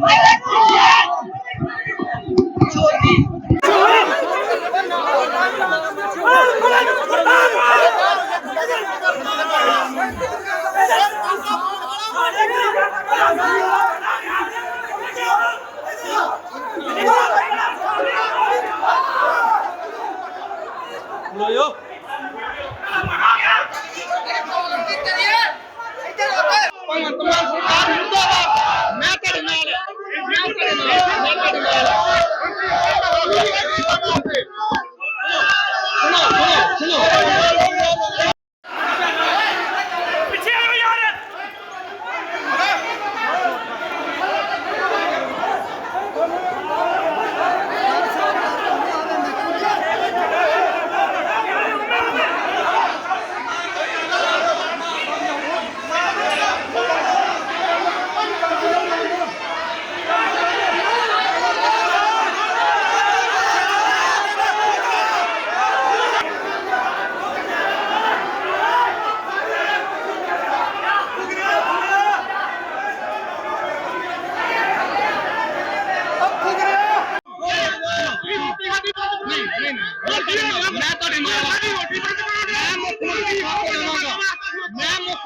Vai, vai, vai. மாட்டாடுவாரா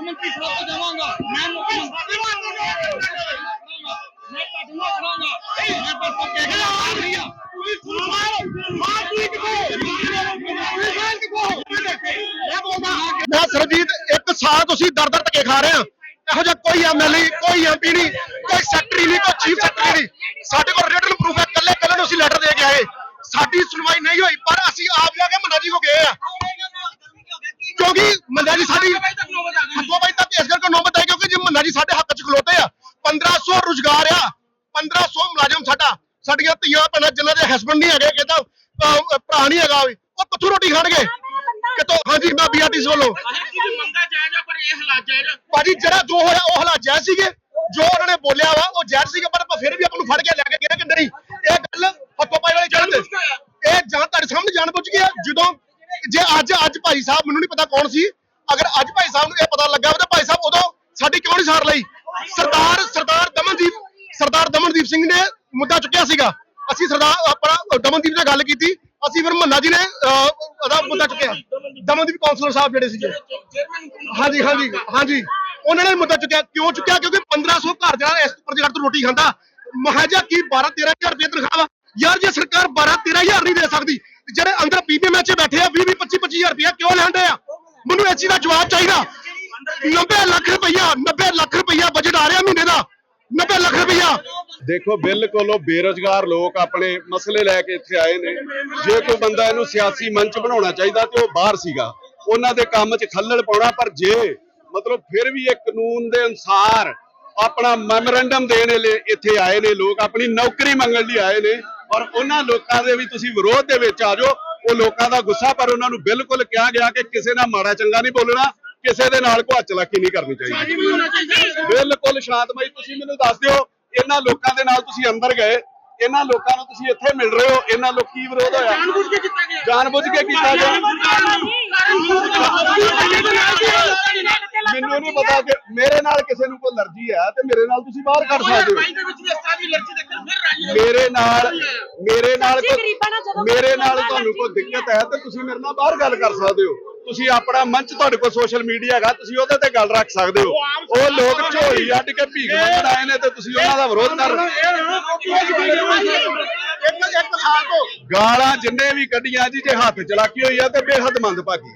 ਮੰਤਰੀ ਸਾਹਿਬ ਕੋਲ ਜਾਵਾਂਗਾ ਮੈਂ ਮੁੱਖ ਮੰਤਰੀ ਮੈਂ ਤੁਹਾਡੇ ਨਾਲ ਕਰਾਂਗਾ ਮੈਂ ਪਰ ਤੋਂ ਕਹਿ ਰਿਹਾ ਆ ਰਹੀ ਆ ਮੈਂ ਸਰਜੀਤ, ਇੱਕ ਸਾਲ ਤੁਸੀਂ ਦਰ ਦਰ ਧੱਕੇ ਖਾ ਰਹੇ ਆ ਇਹੋ ਜਿਹਾ ਕੋਈ ਐਮਐਲਏ ਕੋਈ ਐਮਪੀ ਨਹੀਂ, ਕੋਈ ਸੈਕਟਰੀ ਨਹੀਂ, ਕੋਈ ਚੀਫ ਸੈਕਟਰੀ ਨਹੀਂ। ਸਾਡੇ ਕੋਲ ਰਿਟਨ ਪ੍ਰੂਫ ਹੈ। ਕੱਲੇ ਕੱਲੇ ਨੂੰ ਅਸੀਂ ਲੈਟਰ ਦੇ ਕੇ ਆਏ। ਸਾਡੀ ਸੁਣਵਾਈ ਨਹੀਂ ਹੋਈ, ਪਰ ਅਸੀਂ ਆਪ ਜਾ ਕੇ ਮਨਾਜ਼ੀ ਕੋ ਗਏ ਆ। ਕਿਉਂਕਿ ਮੰਨਾ ਜੀ ਸਾਡੀ ਹੱਥੋਂ ਬਾਈ ਤੱਕ ਇਸ ਕਰਕੇ ਨੌਬਤ ਆਈ ਕਿਉਂਕਿ ਜੇ ਮੰਨਾ ਜੀ ਸਾਡੇ ਹੱਕ 'ਚ ਖਲੋਤੇ ਆ 1500 ਰੁਜ਼ਗਾਰ ਆ 1500 ਮੁਲਾਜ਼ਮ ਸਾਡਾ ਸਾਡੀਆਂ ਧੀਆਂ ਭੈਣਾਂ ਜਿਨ੍ਹਾਂ ਦੇ ਹਸਬੰਡ ਨਹੀਂ ਹੈਗੇ ਕਿਤਾ ਭਰਾ ਨਹੀਂ ਹੈਗਾ ਵੀ, ਉਹ ਕਿੱਥੋਂ ਰੋਟੀ ਖਾਣਗੇ? ਕਿਤੋਂ ਹਾਂਜੀ ਮੈਂ ਬੀਆਰਟੀਸ ਵੱਲੋਂ। ਮੰਗਾ ਜਾਇਜ਼ ਆ ਪਰ ਇਹ ਹਾਲਾਤ ਜਾਇਜ਼ ਆ। ਭਾਜੀ ਜਿਹੜਾ ਜੋ ਹੋਇਆ ਉਹ ਹਾਲਾਤ ਜਾਇਜ਼ ਸੀਗੇ। ਜੋ ਉਹਨਾਂ ਨੇ ਬੋਲਿਆ ਵਾ ਉਹ ਜਾਇਜ਼ ਸੀਗਾ ਪਰ ਆਪਾਂ ਫਿਰ ਵੀ ਆਪਾਂ ਨੂੰ ਫੜ ਕੇ ਲੈ ਕੇ ਗਏ ਕਿ ਨਹੀਂ ਇਹ ਗੱਲ ਹੱਥੋਂ ਪਾਈ ਵਾਲੀ ਜਾਣ ਇਹ ਜਾਂ ਤੁਹਾਡੇ ਸਾਹਮਣੇ ਜਾਣ ਬੁੱਝ ਗਿਆ ਜਦੋਂ ਜੇ ਅੱਜ ਅੱਜ ਭਾਈ ਸਾਹਿਬ ਮੈਨੂੰ ਨਹੀਂ ਪਤਾ ਕੌਣ ਸੀ, ਅਗਰ ਅੱਜ ਭਾਈ ਸਾਹਿਬ ਨੂੰ ਇਹ ਪਤਾ ਲੱਗਾ ਤਾਂ ਭਾਈ ਸਾਹਿਬ ਉਦੋਂ ਸਾਡੀ ਕਿਉਂ ਨਹੀਂ ਸਾਰ ਲਈ? ਸਰਦਾਰ ਸਰਦਾਰ ਦਮਨਦੀਪ ਸਰਦਾਰ ਦਮਨਦੀਪ ਸਿੰਘ ਨੇ ਮੁੱਦਾ ਚੁੱਕਿਆ ਸੀਗਾ। ਅਸੀਂ ਸਰਦਾਰ, ਆਪਣਾ ਦਮਨਦੀਪ ਨਾਲ ਗੱਲ ਕੀਤੀ। ਅਸੀਂ ਫਿਰ ਮੰਨਾ ਜੀ ਨੇ ਉਹਦਾ ਮੁੱਦਾ ਚੁੱਕਿਆ। ਦਮਨਦੀਪ ਕਾਉਂਸਲਰ ਸਾਹਿਬ ਜਿਹੜੇ ਸੀਗੇ। ਹਾਂਜੀ ਹਾਂਜੀ ਹਾਂਜੀ। ਉਹਨਾਂ ਨੇ ਮੁੱਦਾ ਚੁੱਕਿਆ। ਕਿਉਂ ਚੁੱਕਿਆ? ਕਿਉਂਕਿ 1500 ਘਰ ਜਿਹੜਾ ਇਸ ਪ੍ਰੋਜੈਕਟ ਤੋਂ ਰੋਟੀ ਖਾਂਦਾ ਮਹਾਜਾ ਕੀ 12 13000 ਰੁਪਏ ਤਨਖਾਹ ਵਾ? ਯਾਰ ਜੇ ਸਰਕਾਰ 12 13000 ਨਹੀਂ ਦੇ ਸਕਦੀ, ਜਿਹੜੇ ਅੰਦਰ ਪੀਪੀਐਮ ਚ ਬੈਠੇ ਆ 20 25000 ਰੁਪਏ ਕਿਉਂ ਲੈਂਦੇ ਆ? ਮੈਨੂੰ ਇਸ ਚੀਜ਼ ਦਾ ਜਵਾਬ ਚਾਹੀਦਾ। 90 ਲੱਖ ਰੁਪਈਆ 90 ਲੱਖ ਰੁਪਈਆ ਬਜਟ ਆ ਰਿਹਾ ਮਹੀਨੇ ਦਾ। 90 ਲੱਖ ਰੁਪਈਆ। ਦੇਖੋ, ਬਿਲਕੁਲ ਉਹ ਬੇਰੋਜ਼ਗਾਰ ਲੋਕ ਆਪਣੇ ਮਸਲੇ ਲੈ ਕੇ ਇੱਥੇ ਆਏ ਨੇ। ਜੇ ਕੋਈ ਬੰਦਾ ਇਹਨੂੰ ਸਿਆਸੀ ਮੰਚ ਬਣਾਉਣਾ ਚਾਹੀਦਾ ਤੇ ਉਹ ਬਾਹਰ ਸੀਗਾ। ਉਹਨਾਂ ਦੇ ਕੰਮ 'ਚ ਖੱਲਲ ਪਾਉਣਾ, ਪਰ ਜੇ ਮਤਲਬ ਫਿਰ ਵੀ ਇਹ ਕਾਨੂੰਨ ਦੇ ਅਨੁਸਾਰ ਆਪਣਾ ਮੈਮੋਰੈਂਡਮ ਦੇਣ ਲਈ ਇੱਥੇ ਆਏ ਨੇ, ਲੋਕ ਆਪਣੀ ਨੌਕਰੀ ਮੰਗਣ ਲਈ ਆਏ ਨੇ, ਔਰ ਉਹਨਾਂ ਲੋਕਾਂ ਦੇ ਵੀ ਤੁਸੀਂ ਵਿਰੋਧ ਦੇ ਵਿੱਚ ਆ ਜਾਓ ਉਹ ਲੋਕਾਂ ਦਾ ਗੁੱਸਾ ਪਰ ਉਹਨਾਂ ਨੂੰ ਬਿਲਕੁਲ ਕਿਹਾ ਗਿਆ ਕਿ ਕਿਸੇ ਨਾਲ ਮਾੜਾ ਚੰਗਾ ਨਹੀਂ ਬੋਲਣਾ ਕਿਸੇ ਦੇ ਨਾਲ ਕੋਈ ਚਲਾਕੀ ਨਹੀਂ ਕਰਨੀ ਚਾਹੀਦੀ। ਬਿਲਕੁਲ ਸ਼ਾਂਤਮਈ ਤੁਸੀਂ ਮੈਨੂੰ ਦੱਸ ਦਿਓ ਇਹਨਾਂ ਲੋਕਾਂ ਦੇ ਨਾਲ ਤੁਸੀਂ ਅੰਦਰ ਗਏ ਇਹਨਾਂ ਲੋਕਾਂ ਨੂੰ ਤੁਸੀਂ ਇੱਥੇ ਮਿਲ ਰਹੇ ਹੋ ਇਹਨਾਂ ਲੋਕ ਕੀ ਵਿਰੋਧ ਹੋਇਆ? ਜਾਣਬੁੱਝ ਕੇ ਕੀਤਾ ਗਿਆ। ਜਾਣਬੁੱਝ ਕੇ ਕੀਤਾ ਗਿਆ। ਮੈਨੂੰ ਨਹੀਂ ਪਤਾ ਕਿ ਮੇਰੇ ਨਾਲ ਕਿਸੇ ਨੂੰ ਕੋਈ ਅਲਰਜੀ ਹੈ ਤੇ ਮੇਰੇ ਨਾਲ ਤੁਸੀਂ ਬਾਹਰ ਕੱਢ ਸਕਦੇ ਹੋ। ਮੇਰੇ ਨਾਲ ਮੇਰੇ ਨਾਲ ਮੇਰੇ ਨਾਲ ਤੁਹਾਨੂੰ ਕੋਈ ਦਿੱਕਤ ਹੈ ਤੇ ਤੁਸੀਂ ਮੇਰੇ ਨਾਲ ਬਾਹਰ ਗੱਲ ਕਰ ਸਕਦੇ ਹੋ। ਤੁਸੀਂ ਆਪਣਾ ਮੰਚ ਤੁਹਾਡੇ ਕੋਲ ਸੋਸ਼ਲ ਮੀਡੀਆ ਹੈਗਾ ਤੁਸੀਂ ਉਹਦੇ ਤੇ ਗੱਲ ਰੱਖ ਸਕਦੇ ਹੋ। ਉਹ ਲੋਕ ਝੋਲੀ ਅੱਡ ਕੇ ਭੀਖ ਮੰਗਣ ਆਏ ਨੇ ਤੇ ਤੁਸੀਂ ਉਹਨਾਂ ਦਾ ਵਿਰੋਧ ਕਰ ਰਹੇ ਗਾਲਾਂ ਜਿੰਨੇ ਵੀ ਕੱਢੀਆਂ ਜੀ ਜੇ ਹੱਥ ਚਲਾਕੀ ਹੋਈ ਆ ਤੇ ਬੇਹੱਦ ਮੰਦਭਾਗੀ।